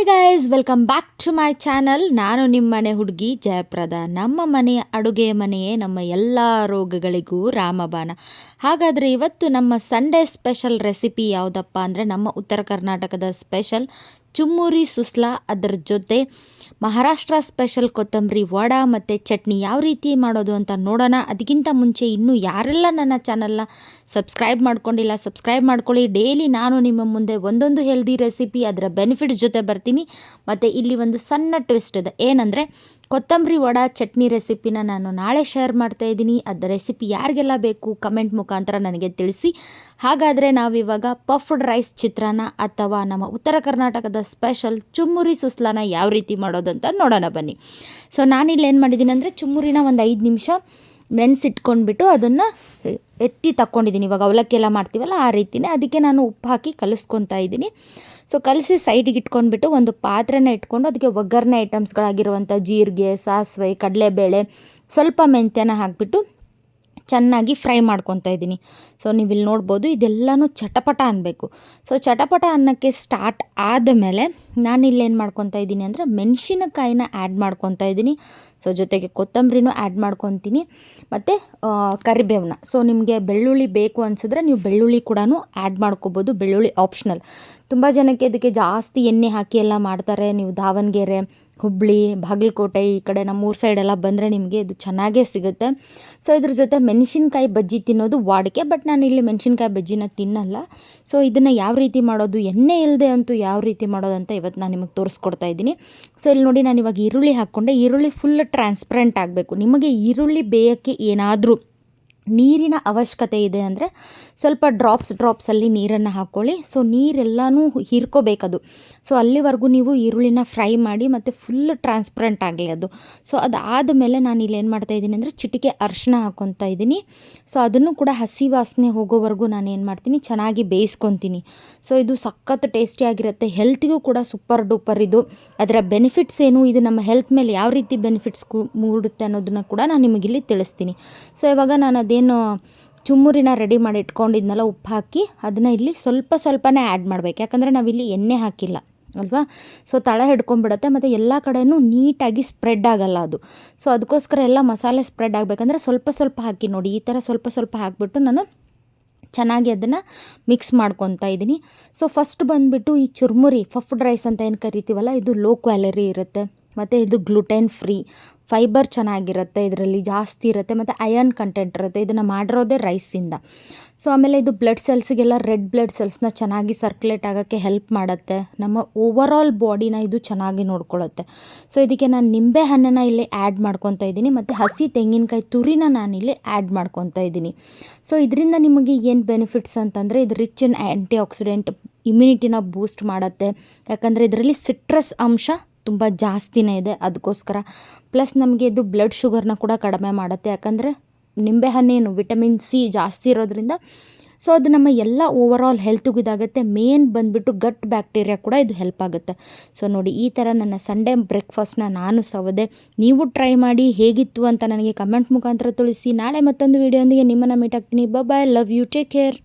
Hi guys welcome back to my channel ನಾನು ನಿಮ್ಮ ಮನೆ ಹುಡುಗಿ ಜಯಪ್ರದ. ನಮ್ಮ ಮನೆಯ ಅಡುಗೆ ಮನೆಯೇ ನಮ್ಮ ಎಲ್ಲ ರೋಗಗಳಿಗೂ ರಾಮಬಾಣ. ಹಾಗಾದರೆ ಇವತ್ತು ನಮ್ಮ ಸಂಡೇ ಸ್ಪೆಷಲ್ ರೆಸಿಪಿ ಯಾವುದಪ್ಪ ಅಂದರೆ ನಮ್ಮ ಉತ್ತರ ಕರ್ನಾಟಕದ ಸ್ಪೆಷಲ್ ಚುಮ್ಮುರಿ ಸುಸ್ಲಾ ಅದರ ಜೊತೆ ಮಹಾರಾಷ್ಟ್ರ ಸ್ಪೆಷಲ್ ಕೊತ್ತಂಬರಿ ವಡ ಮತ್ತು ಚಟ್ನಿ ಯಾವ ರೀತಿ ಮಾಡೋದು ಅಂತ ನೋಡೋಣ. ಅದಕ್ಕಿಂತ ಮುಂಚೆ ಇನ್ನೂ ಯಾರೆಲ್ಲ ನನ್ನ ಚಾನಲ್ನ ಸಬ್ಸ್ಕ್ರೈಬ್ ಮಾಡ್ಕೊಂಡಿಲ್ಲ ಸಬ್ಸ್ಕ್ರೈಬ್ ಮಾಡ್ಕೊಳ್ಳಿ. ಡೈಲಿ ನಾನು ನಿಮ್ಮ ಮುಂದೆ ಒಂದೊಂದು ಹೆಲ್ದಿ ರೆಸಿಪಿ ಅದರ ಬೆನಿಫಿಟ್ಸ್ ಜೊತೆ ಬರ್ತೀನಿ. ಮತ್ತು ಇಲ್ಲಿ ಒಂದು ಸಣ್ಣ ಟ್ವಿಸ್ಟ್ ಇದೆ. ಏನಂದರೆ ಕೊತ್ತಂಬರಿ ವಡ ಚಟ್ನಿ ರೆಸಿಪಿನ ನಾನು ನಾಳೆ ಶೇರ್ ಮಾಡ್ತಾ ಇದ್ದೀನಿ. ಅದು ರೆಸಿಪಿ ಯಾರಿಗೆಲ್ಲ ಬೇಕು ಕಮೆಂಟ್ ಮುಖಾಂತರ ನನಗೆ ತಿಳಿಸಿ. ಹಾಗಾದರೆ ನಾವಿವಾಗ ಪಫ್ಡ್ ರೈಸ್ ಚಿತ್ರಾನ್ನ ಅಥವಾ ನಮ್ಮ ಉತ್ತರ ಕರ್ನಾಟಕದ ಸ್ಪೆಷಲ್ ಚುಮ್ಮುರಿ ಸುಸ್ಲಾನ ಯಾವ ರೀತಿ ಮಾಡೋದಂತ ನೋಡೋಣ ಬನ್ನಿ. ಸೊ ನಾನಿಲ್ಲಿ ಏನು ಮಾಡಿದ್ದೀನಿ ಅಂದರೆ ಚುಮ್ಮುರಿನ ಒಂದು ಐದು ನಿಮಿಷ ನೆನೆಸಿಟ್ಕೊಂಡ್ಬಿಟ್ಟು ಅದನ್ನು ಎತ್ತಿ ತಕ್ಕೊಂಡಿದ್ದೀನಿ. ಇವಾಗ ಅವಲಕ್ಕಿ ಎಲ್ಲ ಮಾಡ್ತೀವಲ್ಲ ಆ ರೀತಿನೇ ಅದಕ್ಕೆ ನಾನು ಉಪ್ಪು ಹಾಕಿ ಕಲಿಸ್ಕೊತಾ ಇದ್ದೀನಿ. ಸೊ ಕಲಸಿ ಸೈಡಿಗೆ ಇಟ್ಕೊಂಡ್ಬಿಟ್ಟು ಒಂದು ಪಾತ್ರೆನ ಇಟ್ಕೊಂಡು ಅದಕ್ಕೆ ಒಗ್ಗರಣೆ ಐಟಮ್ಸ್ಗಳಾಗಿರುವಂಥ ಜೀರಿಗೆ, ಸಾಸಿವೆ, ಕಡಲೆಬೇಳೆ ಸ್ವಲ್ಪ ಮೆಂತ್ಯನ ಹಾಕಿಬಿಟ್ಟು ಚೆನ್ನಾಗಿ ಫ್ರೈ ಮಾಡ್ಕೊತಾ ಇದ್ದೀನಿ. ಸೊ ನೀವು ಇಲ್ಲಿ ನೋಡ್ಬೋದು ಇದೆಲ್ಲನೂ ಚಟಪಟ ಅನ್ನಬೇಕು. ಸೊ ಚಟಪಟ ಅನ್ನೋಕ್ಕೆ ಸ್ಟಾರ್ಟ್ ಆದ ಮೇಲೆ ನಾನು ಇಲ್ಲೇನು ಮಾಡ್ಕೊತಾ ಇದ್ದೀನಿ ಅಂದರೆ ಮೆಣಸಿನಕಾಯಿನ ಆ್ಯಡ್ ಮಾಡ್ಕೊತಾ ಇದ್ದೀನಿ. ಸೊ ಜೊತೆಗೆ ಕೊತ್ತಂಬರಿನೂ ಆ್ಯಡ್ ಮಾಡ್ಕೊತೀನಿ. ಮತ್ತು ಕರಿಬೇವನ್ನ ಸೊ ನಿಮಗೆ ಬೆಳ್ಳುಳ್ಳಿ ಬೇಕು ಅನಿಸಿದ್ರೆ ನೀವು ಬೆಳ್ಳುಳ್ಳಿ ಕೂಡ ಆ್ಯಡ್ ಮಾಡ್ಕೋಬೋದು. ಬೆಳ್ಳುಳ್ಳಿ ಆಪ್ಷನಲ್ ತುಂಬ ಜನಕ್ಕೆ ಇದಕ್ಕೆ ಜಾಸ್ತಿ ಎಣ್ಣೆ ಹಾಕಿ ಎಲ್ಲ ಮಾಡ್ತಾರೆ. ನೀವು ದಾವಣಗೆರೆ ಹುಬ್ಬಳ್ಳಿ ಬಾಗಲಕೋಟೆ ಈ ಕಡೆ ನಮ್ಮ ಊರು ಸೈಡೆಲ್ಲ ಬಂದರೆ ನಿಮಗೆ ಇದು ಚೆನ್ನಾಗೇ ಸಿಗುತ್ತೆ. ಸೊ ಇದ್ರ ಜೊತೆ ಮೆಣಸಿನ್ಕಾಯಿ ಬಜ್ಜಿ ತಿನ್ನೋದು ವಾಡಿಕೆ ಬಟ್ ನಾನು ಇಲ್ಲಿ ಮೆಣಸಿನ್ಕಾಯಿ ಬಜ್ಜಿನ ತಿನ್ನಲ್ಲ. ಸೊ ಇದನ್ನು ಯಾವ ರೀತಿ ಮಾಡೋದು, ಎಣ್ಣೆ ಇಲ್ಲದೆ ಅಂತೂ ಯಾವ ರೀತಿ ಮಾಡೋದಂತ ಇವತ್ತು ನಾನು ನಿಮಗೆ ತೋರಿಸ್ಕೊಡ್ತಾ ಇದ್ದೀನಿ. ಸೊ ಇಲ್ಲಿ ನೋಡಿ ನಾನು ಇವಾಗ ಈರುಳ್ಳಿ ಹಾಕ್ಕೊಂಡೆ. ಈರುಳ್ಳಿ ಫುಲ್ ಟ್ರಾನ್ಸ್ಪರೆಂಟ್ ಆಗಬೇಕು. ನಿಮಗೆ ಈರುಳ್ಳಿ ಬೇಯೋಕ್ಕೆ ಏನಾದರೂ ನೀರಿನ ಅವಶ್ಯಕತೆ ಇದೆ ಅಂದರೆ ಸ್ವಲ್ಪ ಡ್ರಾಪ್ಸ್ ಡ್ರಾಪ್ಸಲ್ಲಿ ನೀರನ್ನು ಹಾಕ್ಕೊಳ್ಳಿ ಸೊ ನೀರೆಲ್ಲನೂ ಹೀರ್ಕೋಬೇಕದು. ಸೊ ಅಲ್ಲಿವರೆಗೂ ನೀವು ಈರುಳ್ಳಿನ ಫ್ರೈ ಮಾಡಿ ಮತ್ತು ಫುಲ್ ಟ್ರಾನ್ಸ್ಪರೆಂಟ್ ಆಗಲಿ ಅದು. ಸೊ ಅದಾದಮೇಲೆ ನಾನು ಇಲ್ಲಿ ಏನು ಮಾಡ್ತಾಯಿದ್ದೀನಿ ಅಂದರೆ ಚಿಟಿಕೆ ಅರಿಶಿನ ಹಾಕ್ಕೊತಾ ಇದ್ದೀನಿ. ಸೊ ಅದನ್ನು ಕೂಡ ಹಸಿ ವಾಸನೆ ಹೋಗೋವರೆಗೂ ನಾನು ಏನು ಮಾಡ್ತೀನಿ, ಚೆನ್ನಾಗಿ ಬೇಯಿಸ್ಕೊತೀನಿ. ಸೊ ಇದು ಸಖತ್ ಟೇಸ್ಟಿಯಾಗಿರುತ್ತೆ ಹೆಲ್ತಿಗೂ ಕೂಡ ಸೂಪರ್ ಡೂಪರ್ ಇದು. ಅದರ ಬೆನಿಫಿಟ್ಸ್ ಏನು, ಇದು ನಮ್ಮ ಹೆಲ್ತ್ ಮೇಲೆ ಯಾವ ರೀತಿ ಬೆನಿಫಿಟ್ಸ್ ಮೂಡುತ್ತೆ ಅನ್ನೋದನ್ನು ಕೂಡ ನಾನು ನಿಮಗಿಲ್ಲಿ ತಿಳಿಸ್ತೀನಿ. ಸೊ ಇವಾಗ ನಾನು ಅದೇನು ಚುಮ್ಮುರಿನ ರೆಡಿ ಮಾಡಿ ಇಟ್ಕೊಂಡಿದ್ನಲ್ಲ ಉಪ್ಪು ಹಾಕಿ ಅದನ್ನು ಇಲ್ಲಿ ಸ್ವಲ್ಪ ಸ್ವಲ್ಪನೇ ಆ್ಯಡ್ ಮಾಡಬೇಕು. ಯಾಕಂದರೆ ನಾವಿಲ್ಲಿ ಎಣ್ಣೆ ಹಾಕಿಲ್ಲ, ಅಲ್ವಾ? ಸೊ ತಳ ಹಿಡ್ಕೊಂಡ್ಬಿಡುತ್ತೆ, ಮತ್ತು ಎಲ್ಲ ಕಡೆಯೂ ನೀಟಾಗಿ ಸ್ಪ್ರೆಡ್ ಆಗಲ್ಲ ಅದು. ಸೊ ಅದಕ್ಕೋಸ್ಕರ ಎಲ್ಲ ಮಸಾಲೆ ಸ್ಪ್ರೆಡ್ ಆಗಬೇಕಂದ್ರೆ ಸ್ವಲ್ಪ ಸ್ವಲ್ಪ ಹಾಕಿ ನೋಡಿ. ಈ ಥರ ಸ್ವಲ್ಪ ಸ್ವಲ್ಪ ಹಾಕಿಬಿಟ್ಟು ನಾನು ಚೆನ್ನಾಗಿ ಅದನ್ನು ಮಿಕ್ಸ್ ಮಾಡ್ಕೊತಾ ಇದ್ದೀನಿ. ಸೊ ಫಸ್ಟ್ ಬಂದುಬಿಟ್ಟು ಈ ಚುರ್ಮುರಿ ಫಫ್ಡ್ ರೈಸ್ ಅಂತ ಏನು ಕರಿತೀವಲ್ಲ, ಇದು ಲೋ ಕ್ವಾಲರಿ ಇರುತ್ತೆ. ಮತ್ತು ಇದು ಗ್ಲುಟೆನ್ ಫ್ರೀ ಫೈಬರ್ ಚೆನ್ನಾಗಿರುತ್ತೆ, ಇದರಲ್ಲಿ ಜಾಸ್ತಿ ಇರುತ್ತೆ, ಮತ್ತು ಅಯರ್ನ್ ಕಂಟೆಂಟ್ ಇರುತ್ತೆ. ಇದನ್ನು ಮಾಡಿರೋದೇ ರೈಸಿಂದ ಸೊ ಆಮೇಲೆ ಇದು ಬ್ಲಡ್ ಸೆಲ್ಸಿಗೆಲ್ಲ ರೆಡ್ ಬ್ಲಡ್ ಸೆಲ್ಸ್ನ ಚೆನ್ನಾಗಿ ಸರ್ಕ್ಯುಲೇಟ್ ಆಗೋಕ್ಕೆ ಹೆಲ್ಪ್ ಮಾಡುತ್ತೆ. ನಮ್ಮ ಓವರಾಲ್ ಬಾಡಿನ ಇದು ಚೆನ್ನಾಗಿ ನೋಡ್ಕೊಳ್ಳುತ್ತೆ ಸೊ ಇದಕ್ಕೆ ನಾನು ನಿಂಬೆ ಹಣ್ಣನ್ನು ಇಲ್ಲಿ ಆ್ಯಡ್ ಮಾಡ್ಕೊತಾ ಇದ್ದೀನಿ, ಮತ್ತು ಹಸಿ ತೆಂಗಿನಕಾಯಿ ತುರಿನ ನಾನಿಲ್ಲಿ ಆ್ಯಡ್ ಮಾಡ್ಕೊತಾ ಇದ್ದೀನಿ. ಸೊ ಇದರಿಂದ ನಿಮಗೆ ಏನು ಬೆನಿಫಿಟ್ಸ್ ಅಂತಂದರೆ, ಇದು ರಿಚ್ ಇನ್ ಆ್ಯಂಟಿ ಆಕ್ಸಿಡೆಂಟ್ ಇಮ್ಯುನಿಟಿನ ಬೂಸ್ಟ್ ಮಾಡುತ್ತೆ. ಯಾಕಂದರೆ ಇದರಲ್ಲಿ ಸಿಟ್ರಸ್ ಅಂಶ ತುಂಬ ಜಾಸ್ತಿನೇ ಇದೆ ಅದಕ್ಕೋಸ್ಕರ ಪ್ಲಸ್ ನಮಗೆ ಇದು ಬ್ಲಡ್ ಶುಗರ್ನ ಕೂಡ ಕಡಿಮೆ ಮಾಡುತ್ತೆ. ಯಾಕಂದರೆ ನಿಂಬೆಹಣ್ಣೇನು ವಿಟಮಿನ್ ಸಿ ಜಾಸ್ತಿ ಇರೋದ್ರಿಂದ ಸೊ ಅದು ನಮ್ಮ ಎಲ್ಲ ಓವರಾಲ್ ಹೆಲ್ತ್ಗೂ ಇದಾಗುತ್ತೆ. ಮೇನ್ ಬಂದುಬಿಟ್ಟು ಗಟ್ ಬ್ಯಾಕ್ಟೀರಿಯಾ ಕೂಡ ಇದು ಹೆಲ್ಪ್ ಆಗುತ್ತೆ. ಸೊ ನೋಡಿ, ಈ ಥರ ನನ್ನ ಸಂಡೇ ಬ್ರೇಕ್ಫಾಸ್ಟ್ನ ನಾನು ಸವದೆ. ನೀವು ಟ್ರೈ ಮಾಡಿ ಹೇಗಿತ್ತು ಅಂತ ನನಗೆ ಕಮೆಂಟ್ ಮುಖಾಂತರ ತಿಳಿಸಿ. ನಾಳೆ ಮತ್ತೊಂದು ವೀಡಿಯೋಂದಿಗೆ ನಿಮ್ಮನ್ನು ಮೀಟ್ ಆಗ್ತೀನಿ. Bye love you take care